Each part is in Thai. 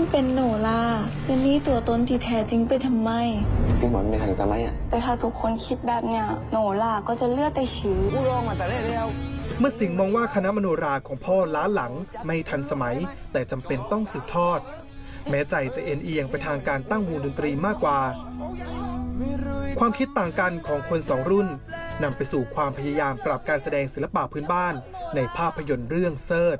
ยิ่งเป็นโนล่าเจนนี่ตัวตนที่แท้จริงไปทำไมซิงบอกไม่มีทางจะไหมอะ แต่ถ้าทุกคนคิดแบบเนี้ยโนล่าก็จะเลือกแต่ชื่อกูลองมาแต่แรกแล้วเมื่อสิงห์มองว่าคณะมโนราของพ่อล้าหลังไม่ทันสมัย แต่จำเป็นต้องสืบทอด แม้ใจจะเอ็นเอียงไปทางการตั้งวงดนตรีมากกว่า ความคิดต่างกันของคนสองรุ่นนำไปสู่ความพยายามปรับการแสดงศิลปะพื้นบ้าน ในภาพยนตร์เรื่องเซิร์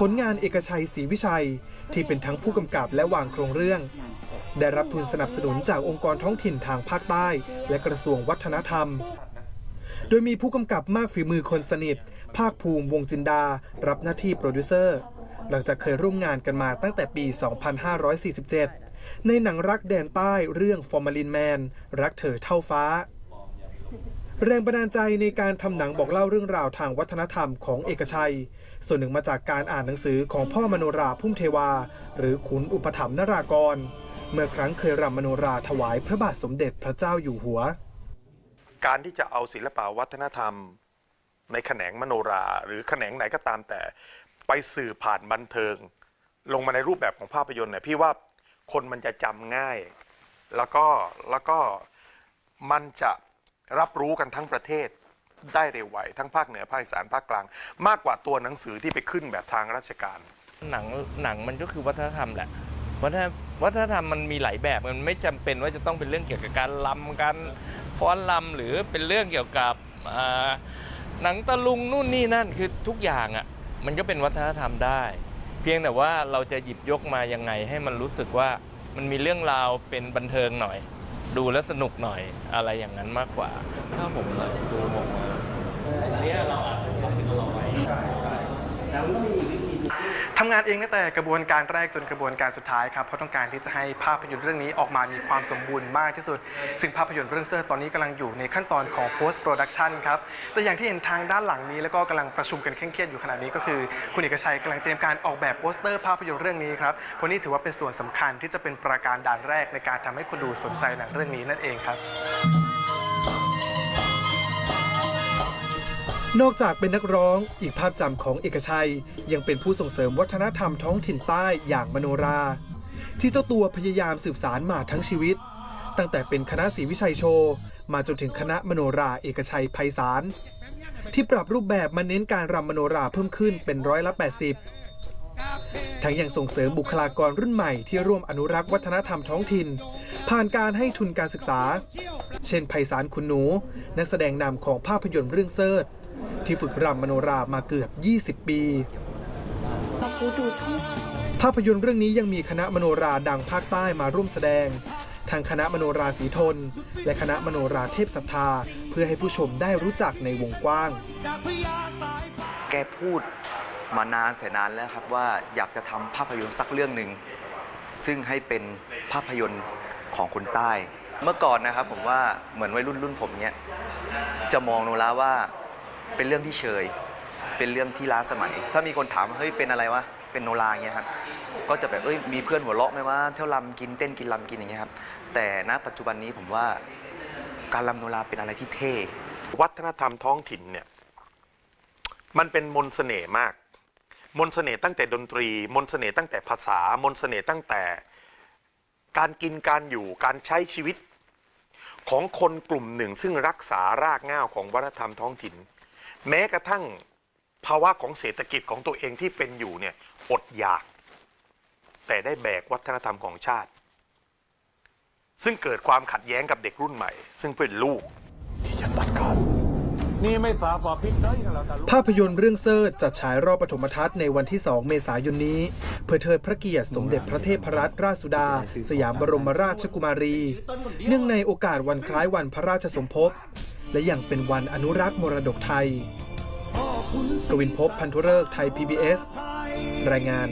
ผลงานเอกชัยศรีวิชัย ที่เป็นทั้งผู้กำกับและวางโครงเรื่อง ได้รับทุนสนับสนุนจากองค์กรท้องถิ่นทางภาคใต้ และกระทรวงวัฒนธรรม โดยมีผู้กำกับมากฝีมือคนสนิท ภาคภูมิวงจินดา รับหน้าที่โปรดิวเซอร์ หลังจากเคยร่วมงานกันมาตั้งแต่ปี 2547 ในหนังรักแดนใต้เรื่อง Formalin Man รักเธอเท่าฟ้า แรงบันดาลใจในการทำหนังบอกเล่าเรื่องราวทางวัฒนธรรมของเอกชัย ส่วนหนึ่งมาจากการอ่านหนังสือของพ่อมโนราพุ่มเทวา หรือขุนอุปถัมภ์นรากร เมื่อครั้งเคยรำมโนราถวายพระบาทสมเด็จพระเจ้าอยู่หัว การที่จะเอาศิลปะวัฒนธรรม ในแขนงมโนราหรือแขนงไหนก็ตามแต่ ไปสื่อผ่านบันเทิง ลงมาในรูปแบบของภาพยนตร์เนี่ยพี่ว่าคนมันจะจำง่าย แล้วก็แล้วก็มันจะ รับรู้กันทั้งประเทศได้เร็วไวทั้งภาคเหนือภาคอีสานภาคกลาง มากกว่าตัวหนังสือที่ไปขึ้นแบบทางราชการ หนังหนังมันก็คือวัฒนธรรมแหละวัฒนวัฒนธรรมมันมีหลายแบบมันไม่จำเป็นว่าจะต้องเป็นเรื่องเกี่ยวกับการลำการฟ้อนลำหรือเป็นเรื่องเกี่ยวกับหนังตะลุงนู่นนี่นั่นคือทุกอย่างอะมันก็เป็นวัฒนธรรมได้ เพียงแต่ว่าเราจะหยิบยกมายังไงให้มันรู้สึกว่ามันมีเรื่องราวเป็นบันเทิงหน่อย ดูแล้วสนุกหน่อยอะไรอย่างนั้นมากกว่า ถ้าผมซูมออกมาเนี่ยเราอาจจะทำเป็นอร่อยใช่ใช่แต่มันก็มีวิธี ทำ งานเองตั้งแต่กระบวนการแรกจนกระบวนการสุดท้ายครับเพราะต้องการที่จะให้ภาพยนตร์เรื่องนี้ออกมามีความสมบูรณ์มากที่สุด ซึ่งภาพยนตร์เรื่องเซอร์ตอนนี้กำลังอยู่ในขั้นตอนของ post production ครับแต่อย่างที่เห็นทางด้านหลังนี้แล้วก็กำลังประชุมกันเคร่งเครียดอยู่ขณะนี้ก็คือ คุณเอกชัยกำลังเตรียมการออกแบบโปสเตอร์ภาพยนตร์เรื่องนี้ครับเพราะนี่ถือว่าเป็นส่วนสำคัญที่จะเป็นประการด่านแรกในการทำให้คนดูสนใจหนังเรื่องนี้นั่นเองครับ นอกจากเป็นนักร้องอีกภาพจำของเอกชัย ยังเป็นผู้ส่งเสริมวัฒนธรรมท้องถิ่นใต้อย่างมโนรา ที่เจ้าตัวพยายามสืบสารมาทั้งชีวิต ตั้งแต่เป็นคณะศรีวิชัยโชว์ มาจนถึงคณะมโนราเอกชัยไพศาลที่ปรับรูปแบบมาเน้นการรำมโนราเพิ่มขึ้นเป็นร้อยละ80 ทั้งยังส่งเสริมบุคลากรรุ่นใหม่ที่ร่วมอนุรักษ์วัฒนธรรมท้องถิ่น ผ่านการให้ทุนการศึกษา เช่นไพศาลคุณหนู นักแสดงนำของภาพยนตร์เรื่องเซิร์ช ที่ฝึกรำมโนรามาเกือบ 20 ปีมากูดูทุกภาพยนตร์เรื่องนี้ยังมีคณะมโนราดังภาคใต้มาร่วมแสดงทางคณะมโนราสีทน และคณะมโนราเทพศรัทธา เพื่อให้ผู้ชมได้รู้จักในวงกว้าง แกพูดมานานแสนนานแล้วครับว่าอยากจะทำภาพยนตร์สักเรื่องหนึ่ง ซึ่งให้เป็นภาพยนตร์ของคนใต้ เมื่อก่อนนะครับผมว่าเหมือนวัยรุ่นรุ่นผมเนี้ยจะมองโนราว่า เป็นเรื่องที่เชยเป็นเรื่องที่ล้าสมัย ถ้ามีคนถามว่าเฮ้ยเป็นอะไรวะ เป็นโนราเงี้ยครับ ก็จะแบบเอ้ยมีเพื่อนหัวเราะไหมว่าเที่ยวลำกินเต้นกินลำกินอย่างเงี้ยครับ แต่ณปัจจุบันนี้ผมว่าการลำโนราเป็นอะไรที่เท่ วัฒนธรรมท้องถิ่นเนี่ย มันเป็นมนต์เสน่ห์มาก มนต์เสน่ห์ตั้งแต่ดนตรี มนต์เสน่ห์ตั้งแต่ภาษา มนต์เสน่ห์ตั้งแต่ การกินการอยู่การใช้ชีวิตของคนกลุ่มหนึ่ง ซึ่งรักษารากเหง้าของวัฒนธรรมท้องถิ่น แม้กระทั่งภาวะของเศรษฐกิจของตัวเองที่เป็นอยู่เนี่ยอดอยาก แต่ได้แบกวัฒนธรรมของชาติ ซึ่งเกิดความขัดแย้งกับเด็กรุ่นใหม่ ซึ่งเป็นลูกนี่ไม่ฝาปอพิษน้อยกันแล้วแต่ลูกภาพยนตร์เรื่องเซิร์ชจะฉายรอบปฐมทัศน์ในวันที่ 2 เมษายนนี้ เพื่อเทิดพระเกียรติสมเด็จพระเทพรัตนราชสุดา สยามบรมราชกุมารี เนื่องในโอกาสวันคล้ายวันพระราชสมภพ และยังเป็นวันอนุรักษ์มรดกไทย กวินพบพันธุเริกษ์ไทย PBS รายงาน